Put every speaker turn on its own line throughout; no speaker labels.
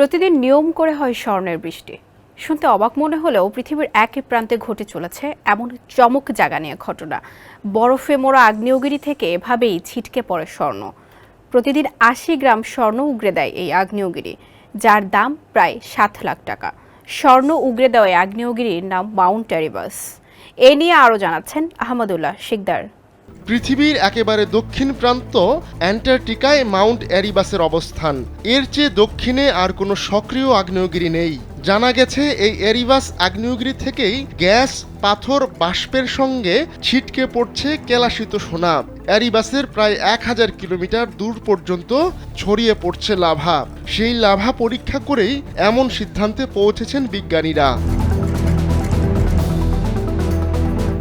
প্রতিদিন নিয়ম করে হয় স্বর্ণের বৃষ্টি। শুনতে অবাক মনে হলেও পৃথিবীর এক প্রান্তে ঘটে চলেছে এমন চমক জাগা নিয়ে ঘটনা। বরফে মোড়া আগ্নেয়গিরি থেকে এভাবেই ছিটকে পড়ে স্বর্ণ। প্রতিদিন আশি গ্রাম স্বর্ণ উগড়ে দেয় এই আগ্নেয়গিরি, যার দাম প্রায় সাত লাখ টাকা। স্বর্ণ উগড়ে দেওয়া আগ্নেয়গিরির নাম মাউন্ট এরিবাস এ নিয়ে আরও জানাচ্ছেন আহমদুল্লাহ শিকদার।
পৃথিবীর একেবারে দক্ষিণ প্রান্ত, অ্যান্টার্কটিকায় মাউন্ট অ্যারিবাসের অবস্থান। এর চেয়ে দক্ষিণে আর কোনো সক্রিয় আগ্নেয়গিরি নেই। জানা গেছে, এই এরিবাস আগ্নেয়গিরি থেকেই গ্যাস, পাথর, বাষ্পের সঙ্গে ছিটকে পড়ছে কেলাসিত সোনা। অ্যারিবাসের প্রায় এক হাজার কিলোমিটার দূর পর্যন্ত ছড়িয়ে পড়ছে লাভা। সেই লাভা পরীক্ষা করেই এমন সিদ্ধান্তে পৌঁছেছেন বিজ্ঞানীরা।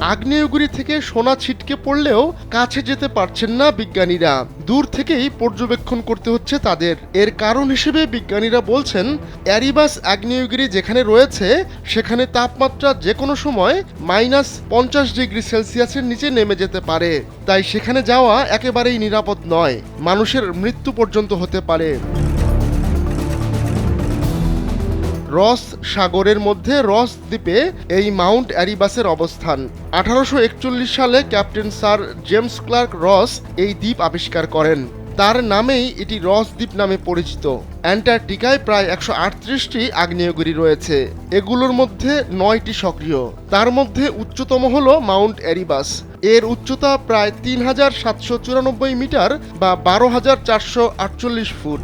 আগ্নেয়গিরি থেকে সোনা ছিটকে পড়লেও কাছে যেতে পারছেন না বিজ্ঞানীরা। দূর থেকেই পর্যবেক্ষণ করতে হচ্ছে তাদের। এর কারণ হিসেবে বিজ্ঞানীরা বলছেন অ্যারিবাস আগ্নেয়গিরি যেখানে রয়েছে, সেখানে তাপমাত্রা যে কোনো সময় মাইনাস পঞ্চাশ ডিগ্রি সেলসিয়াসের নিচে নেমে যেতে পারে। তাই সেখানে যাওয়া একেবারেই নিরাপদ নয়। মানুষের মৃত্যু পর্যন্ত হতে পারে। রস সাগরের মধ্যে রস দ্বীপে এই মাউন্ট অ্যারিবাসের অবস্থান। আঠারোশো একচল্লিশ সালে ক্যাপ্টেন স্যার জেমস ক্লার্ক রস এই দ্বীপ আবিষ্কার করেন। তার নামেই এটি রস দ্বীপ নামে পরিচিত। অ্যান্টার্কটিকায় প্রায় একশো আটত্রিশটি আগ্নেয়গিরি রয়েছে। এগুলোর মধ্যে নয়টি সক্রিয়। তার মধ্যে উচ্চতম হল মাউন্ট অ্যারিবাস। এর উচ্চতা প্রায় তিন হাজার সাতশো চুরানব্বই মিটার বা বারো হাজার চারশো আটচল্লিশ ফুট।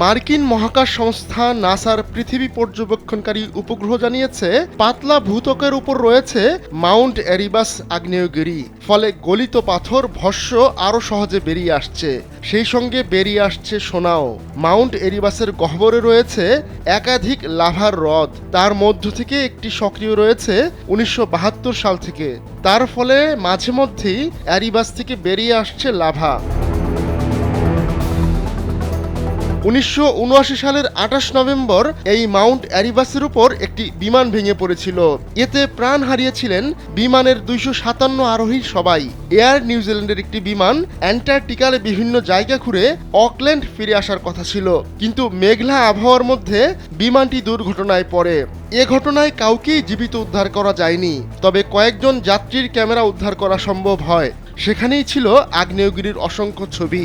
মার্কিন মহাকাশ সংস্থা নাসার পৃথিবী পর্যবেক্ষণকারী উপগ্রহ জানিয়েছে, পাতলা ভূতকের উপর রয়েছে মাউন্ট অ্যারিবাস আগ্নেয়গিরি। ফলে গলিত পাথর ভস্য আরও সহজে বেরিয়ে আসছে। সেই সঙ্গে বেরিয়ে আসছে সোনাও। মাউন্ট এরিবাসের গহ্বরে রয়েছে একাধিক লাভার হ্রদ। তার মধ্য থেকে একটি সক্রিয় রয়েছে উনিশশো বাহাত্তর সাল থেকে। তার ফলে মাঝে মধ্যেই অ্যারিবাস থেকে বেরিয়ে আসছে লাভা। উনিশশো উনআশি সালের আঠাশ নভেম্বর এই মাউন্ট অ্যারিবাসের উপর একটি বিমান ভেঙে পড়েছিল। এতে প্রাণ হারিয়েছিলেন বিমানের দুইশো সাতান্ন আরোহী সবাই। এয়ার নিউজিল্যান্ডের একটি বিমান অ্যান্টার্কটিকার বিভিন্ন জায়গা ঘুরে অকল্যান্ড ফিরে আসার কথা ছিল। কিন্তু মেঘলা আবহাওয়ার মধ্যে বিমানটি দুর্ঘটনায় পড়ে। এ ঘটনায় কাউকেই জীবিত উদ্ধার করা যায়নি। তবে কয়েকজন যাত্রীর ক্যামেরা উদ্ধার করা সম্ভব হয়। সেখানেই ছিল আগ্নেয়গিরির অসংখ্য ছবি।